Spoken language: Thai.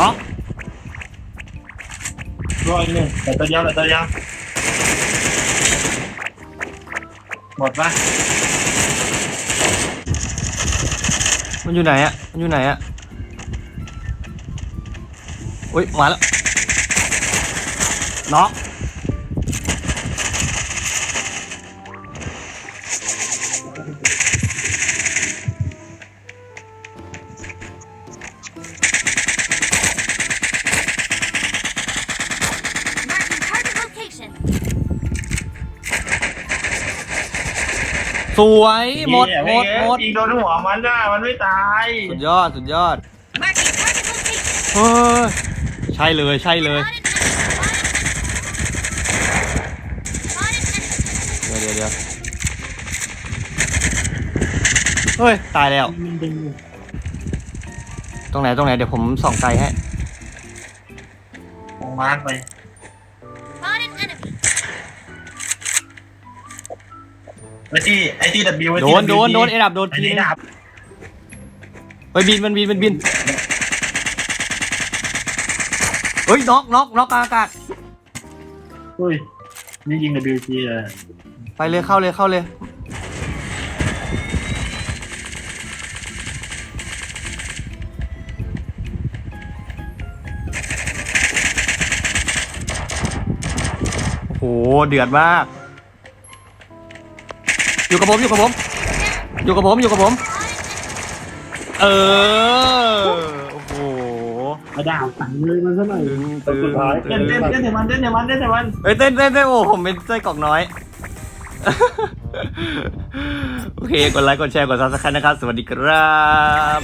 Đó. Rồi nè, để tao giao, để tao giao. Một vá Con như này ạ, con như này ạ Ui, hóa lắm. Đó. สวยหมดหมดหมดยิงโดนหัวมันน่ะมันไม่ตายสุดยอดสุดยอด Marking target location. เฮ้ยใช่เลยใช่เลย Spotted enemy. Spotted enemy. Spotted enemy. เดี๋ยวเดี๋ยวเดี๋ยวเฮ้ยตายแล้วมันดึงตรงไหนตรงไหนเดี๋ยวผมส่องไกลให้ของมาร์คไป ไอ้ที่ไอ้ที่ W ไอ้โดที่นโดน WT โดนเอ็ดับโดนไอ้ทีนี่นึงดับเฮ้ยบินมันบินมันบินเฮ้ยน็อกน็อกน็อกกลางอากาศอุ้ยนี่ยิง WT เลยไปเลยเข้าเลยเข้าเลย โอ้โหเดือดมาก อยู่กับผมอยู่กับผม อยู่กับผมอยู่กับผม เออโอ้โหมาด่าสั่งเลยมันซะหน่อยตึงตึงสุดท้ายเต้นเต้นเต้นเดี๋ยวมันเต้นเดี๋ยวมันเต้นเดี๋ยวมันเฮ้ยเต้นเต้นเต้นโอ้ผมเป็นไส้กรอกน้อย โอเคกดไลค์กดแชร์กดซับสไครต์นะครับ สวัสดีครับ